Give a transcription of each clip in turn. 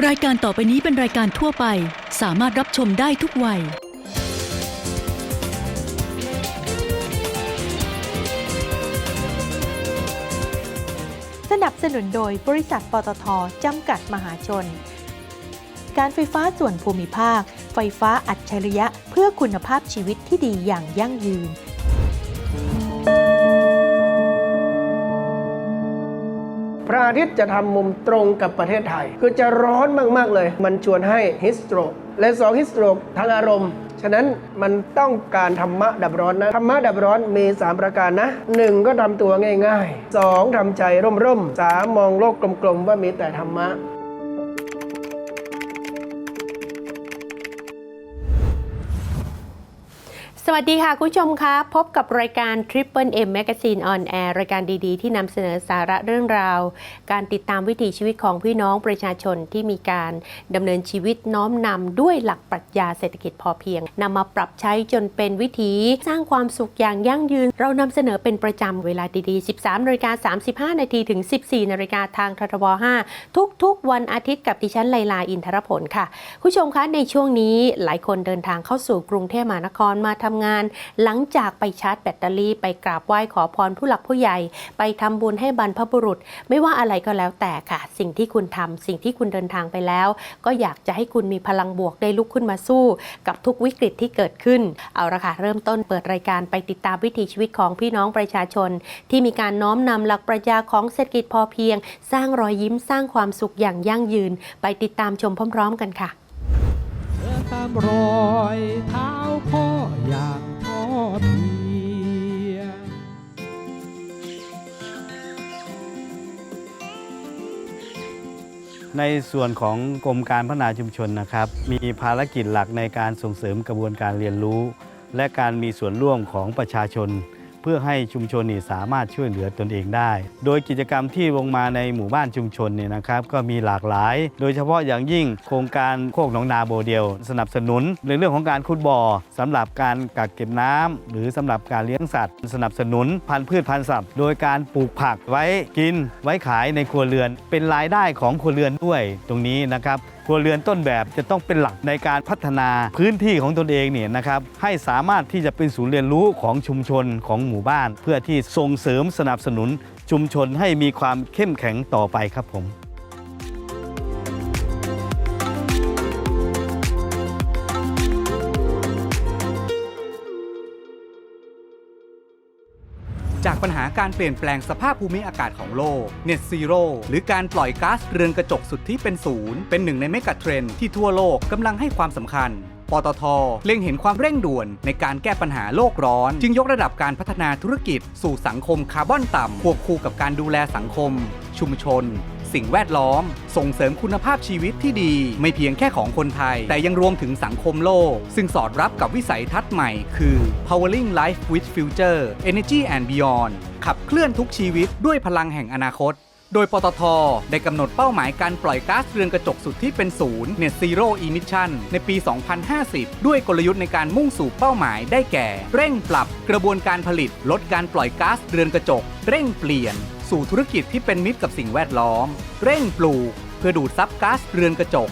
รายการต่อไปนี้เป็นรายการทั่วไป สามารถรับชมได้ทุกวัย สนับสนุนโดยบริษัทปตทจำกัดมหาชน การไฟฟ้าส่วนภูมิภาค ไฟฟ้าอัจฉริยะเพื่อคุณภาพชีวิตที่ดีอย่างยั่งยืน ระอาทิตย์จะทำมุมตรงกับประเทศไทย คือจะร้อนมาก ๆ เลย มันชวนให้ฮิสโตรกและสองฮิสโตรกทางอารมณ์ ฉะนั้นมันต้องการธรรมะดับร้อนนะ ธรรมะดับร้อนมี 3 ประการนะ 1 ก็ทำตัวง่ายๆ 2ทำใจร่มๆ 3 มองโลกกลมๆ ว่ามีแต่ธรรมะ สวัสดีค่ะ คุณผู้ชมคะพบกับรายการ Triple M Magazine on Air รายการดีๆ ที่นำเสนอสาระเรื่องราว การติดตามวิถีชีวิตของพี่น้องประชาชนที่มีการดำเนินชีวิตน้อมนำด้วยหลักปรัชญาเศรษฐกิจพอเพียงนำมาปรับใช้จนเป็นวิถีสร้างความสุขอย่างยั่งยืน เรานำเสนอเป็นประจำเวลาดีๆ 13นาฬิกา35 นาทีถึง 14นาฬิกาทางททบ5ทุกๆ วันอาทิตย์กับดิฉันไลลาอินทรผลค่ะ คุณผู้ชมคะในช่วงนี้หลายคนเดินทางเข้าสู่กรุงเทพมหานครมาทำงาน หลังจากไปชาร์จแบตเตอรี่ไปกราบไหว้ขอพรผู้หลักผู้ใหญ่ ไปทำบุญให้บรรพบุรุษ ไม่ว่าอะไรก็แล้วแต่ค่ะ สิ่งที่คุณทำสิ่งที่คุณเดินทางไปแล้ว ก็อยากจะให้คุณมีพลังบวกได้ลุกขึ้นมาสู้ กับทุกวิกฤตที่เกิดขึ้น เอาละค่ะเริ่มต้นเปิดรายการไปติดตามวิถีชีวิตของพี่น้องประชาชน ที่มีการน้อมนำหลักปรัชญาของเศรษฐกิจพอเพียง สร้างรอยยิ้มสร้างความสุขอย่างยั่งยืน ไปติดตามชมพร้อม ๆ กันค่ะ ตามรอยเท้าพ่ออย่างพ่อเพียงในส่วนของกรมการพัฒนาชุมชนนะครับ มีภารกิจหลักในการส่งเสริมกระบวนการเรียนรู้ และการมีส่วนร่วมของประชาชน เพื่อให้ชุมชนนี่สามารถช่วยเหลือตนเองได้ โดยกิจกรรมที่ลงมาในหมู่บ้านชุมชนเนี่ยนะครับก็มีหลากหลาย โดยเฉพาะอย่างยิ่งโครงการโคกหนองนาโบเดียวสนับสนุนในเรื่องของการขุดบ่อสำหรับการกักเก็บน้ำหรือสำหรับการเลี้ยงสัตว์ สนับสนุนพันธุ์พืชพันธุ์สัตว์ โดยการปลูกผักไว้กิน ไว้ขายในครัวเรือน เป็นรายได้ของครัวเรือนด้วยตรงนี้นะครับครัวเรือนต้นแบบจะต้องเป็นหลักในการพัฒนาพื้นที่ของตนเองเนี่ยนะครับให้สามารถที่จะเป็นศูนย์เรียนรู้ของชุมชนของหมู่บ้าน เพื่อที่ส่งเสริมสนับสนุนชุมชนให้มีความเข้มแข็งต่อไปครับผม จากปัญหาการเปลี่ยนแปลงสภาพภูมิอากาศของโลก Net Zero หรือการปล่อยก๊าซเรือนกระจกสุดที่เป็นศูนย์ เป็นหนึ่งในเมกะเทรนที่ทั่วโลกกำลังให้ความสำคัญปตทเล็งเห็นความเร่งด่วนในการแก้ปัญหาโลกร้อน จึงยกระดับการพัฒนาธุรกิจ สู่สังคมคาร์บอนต่ำควบคู่กับการดูแลสังคม ชุมชน สิ่งแวดล้อม ส่งเสริมคุณภาพชีวิตที่ดี ไม่เพียงแค่ของคนไทย แต่ยังรวมถึงสังคมโลก ซึ่งสอดรับกับวิสัยทัศน์ใหม่คือ powering life with future energy and beyond ขับเคลื่อนทุกชีวิตด้วยพลังแห่งอนาคตโดยปตท ได้กำหนดเป้าหมายการปล่อยก๊าซเรือนกระจกสุดที่เป็นศูนย์ Net Zero Emission ในปี 2050 ด้วยกลยุทธ์ในการมุ่งสู่เป้าหมายได้แก่ เร่งปรับกระบวนการผลิต ลดการปล่อยก๊าซเรือนกระจก เร่งเปลี่ยน สู่ธุรกิจที่เป็นมิตรกับสิ่งแวดล้อม เร่งปลูก เพื่อดูดซับก๊าซเรือนกระจก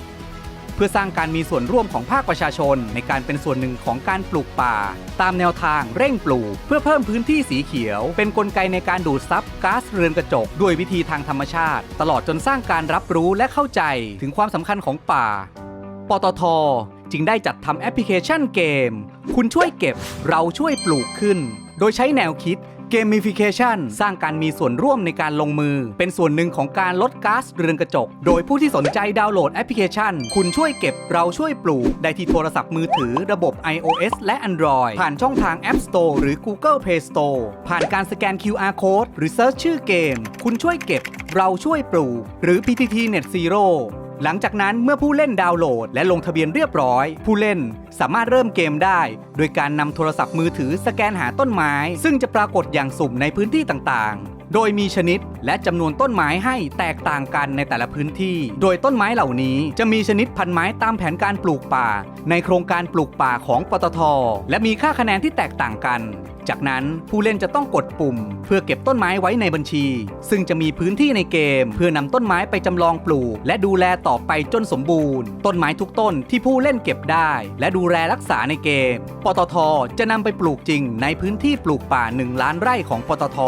เพื่อสร้างการมีส่วนร่วมของภาคประชาชน ในการเป็นส่วนหนึ่งของการปลูกป่า ตามแนวทางเร่งปลูก เพื่อเพิ่มพื้นที่สีเขียว เป็นนกลไกในการดูดซับก๊าซเรือนกระจก ด้วยวิธีทางธรรมชาติ ตลอดจนสร้างการรับรู้และเข้าใจถึงความสำคัญของป่า ปตทจึงได้จัดทำแอปพลิเคชันเกม คุณช่วยเก็บเราช่วยปลูกขึ้นโดยใช้แนวคิด เกม i ฟิเคชันสร้างการมีส่วนร่วมในการลงมือ เป็นส่วนหนึ่งของการลดก๊าซเรือนกระจก โดยผู้ที่สนใจดาวน์โหลดแอปพลิเคชัน คุณช่วยเก็บเราช่วยปลูก ได้ที่โทรศัพท์มือถือระบบ iOS และ Android ผ่านช่องทาง App Store หรือ Google Play Store ผ่านการสแกน QR Code หรือเซิร์ชชื่อเกม คุณช่วยเก็บ เราช่วยปลูก หรือ PTT Net Zero หลังจากนั้นเมื่อผู้เล่นดาวน์โหลด และลงทะเบียนเรียบร้อย ผู้เล่นสามารถเริ่มเกมได้ โดยการนำโทรศัพท์มือถือสแกนหาต้นไม้ ซึ่งจะปรากฏอย่างสุ่มในพื้นที่ต่างๆโดยมีชนิดและจำนวนต้นไม้ให้แตกต่างกันในแต่ละพื้นที่ โดยต้นไม้เหล่านี้จะมีชนิดพันไม้ตามแผนการปลูกป่า ในโครงการปลูกป่าของปตท และมีค่าคะแนนที่แตกต่างกัน จากนั้นผู้เล่นจะต้องกดปุ่ม เพื่อเก็บต้นไม้ไว้ในบัญชี ซึ่งจะมีพื้นที่ในเกม เพื่อนำต้นไม้ไปจำลองปลูก และดูแลต่อไปจนสมบูรณ์ ต้นไม้ทุกต้นที่ผู้เล่นเก็บได้ และดูแลรักษาในเกม ปตท จะนำไปปลูกจริงในพื้นที่ปลูกป่า 1 ล้านไร่ของปตท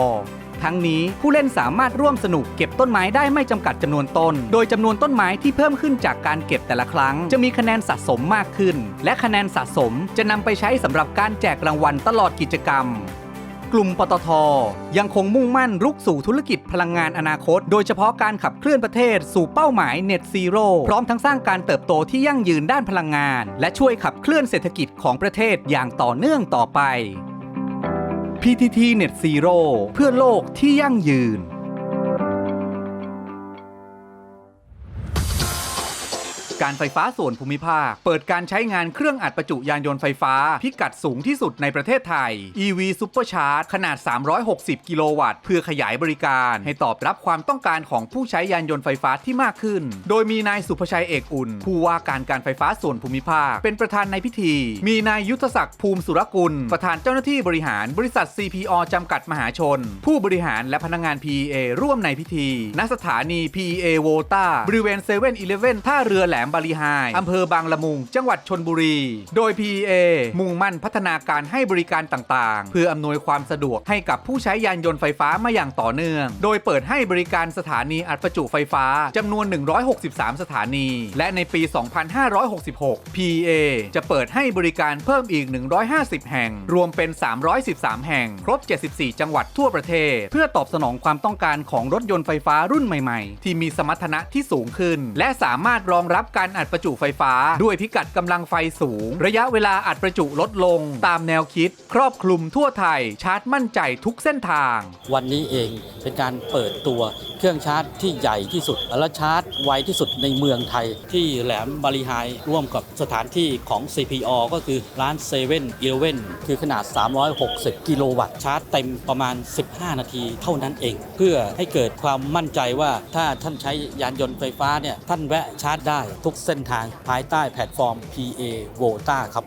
ทั้งนี้ผู้เล่นสามารถร่วมสนุกเก็บต้นไม้ได้ไม่จำกัดจำนวนต้น โดยจำนวนต้นไม้ที่เพิ่มขึ้นจากการเก็บแต่ละครั้ง จะมีคะแนนสะสมมากขึ้น และคะแนนสะสมจะนำไปใช้สำหรับการแจกรางวัลตลอดกิจกรรมกลุ่มปตท ยังคงมุ่งมั่นรุกสู่ธุรกิจพลังงานอนาคต โดยเฉพาะการขับเคลื่อนประเทศสู่เป้าหมาย Net Zero พร้อมทั้งสร้างการเติบโตที่ยั่งยืนด้านพลังงาน และช่วยขับเคลื่อนเศรษฐกิจของประเทศอย่างต่อเนื่องต่อไป PTT Net Zero เพื่อโลกที่ยั่งยืน การไฟฟ้าส่วนภูมิภาค เปิดการใช้งานเครื่องอัดประจุยานยนต์ไฟฟ้า พิกัดสูงที่สุดในประเทศไทย EV Supercharge ขนาด 360 กิโลวัตต์ เพื่อขยายบริการ ให้ตอบรับความต้องการของผู้ใช้ยานยนต์ไฟฟ้าที่มากขึ้น โดยมีนายสุภชัยเอกอุ่น ผู้ว่าการการไฟฟ้าส่วนภูมิภาค เป็นประธานในพิธี มีนายยุทธศักดิ์ภูมิสุรกุล ประธานเจ้าหน้าที่บริหารบริษัท CPO จำกัดมหาชน ผู้บริหารและพนักงาน PEA ร่วมในพิธี ณ สถานี PEA โวตาบริเวณ7 e เ e ่ e อท่าเรือแหลมบาลีไฮอำเภอบางละมุง จังหวัดชนบุรี โดย PEA มุ่งมั่นพัฒนาการให้บริการต่างๆ เพื่ออำนวยความสะดวกให้กับผู้ใช้ยานยนต์ไฟฟ้ามาอย่างต่อเนื่อง โดยเปิดให้บริการสถานีอัดประจุไฟฟ้าจำนวน 163 สถานี และในปี 2566 PEA จะเปิดให้บริการเพิ่มอีก 150 แห่ง รวมเป็น 313 แห่ง ครบ 74 จังหวัดทั่วประเทศ เพื่อตอบสนองความต้องการของรถยนต์ไฟฟ้ารุ่นใหม่ ๆ ที่มีสมรรถนะที่สูงขึ้น และสามารถรองรับการการอัดประจุไฟฟ้า ด้วยพิกัดกำลังไฟสูง ระยะเวลาอัดประจุลดลง ตามแนวคิด ครอบคลุมทั่วไทยชาร์จมั่นใจทุกเส้นทาง วันนี้เองเป็นการเปิดตัวเครื่องชาร์จที่ใหญ่ที่สุด และชาร์จไวที่สุดในเมืองไทย ที่แหลมบาลีไฮร่วมกับสถานที่ของ CPO ก็คือร้าน7 e เ e ่ e อคือขนาด 360 กิโลวัตต์ชาร์จเต็มประมาณ 15 นาทีเท่านั้นเอง เพื่อให้เกิดความมั่นใจว่าถ้าท่านใช้ยานยนต์ไฟฟ้าเนี่ยท่านแวะชาร์จได้ทุกเส้นทางภายใต้แพลตฟอร์ม PA v o t a ครับ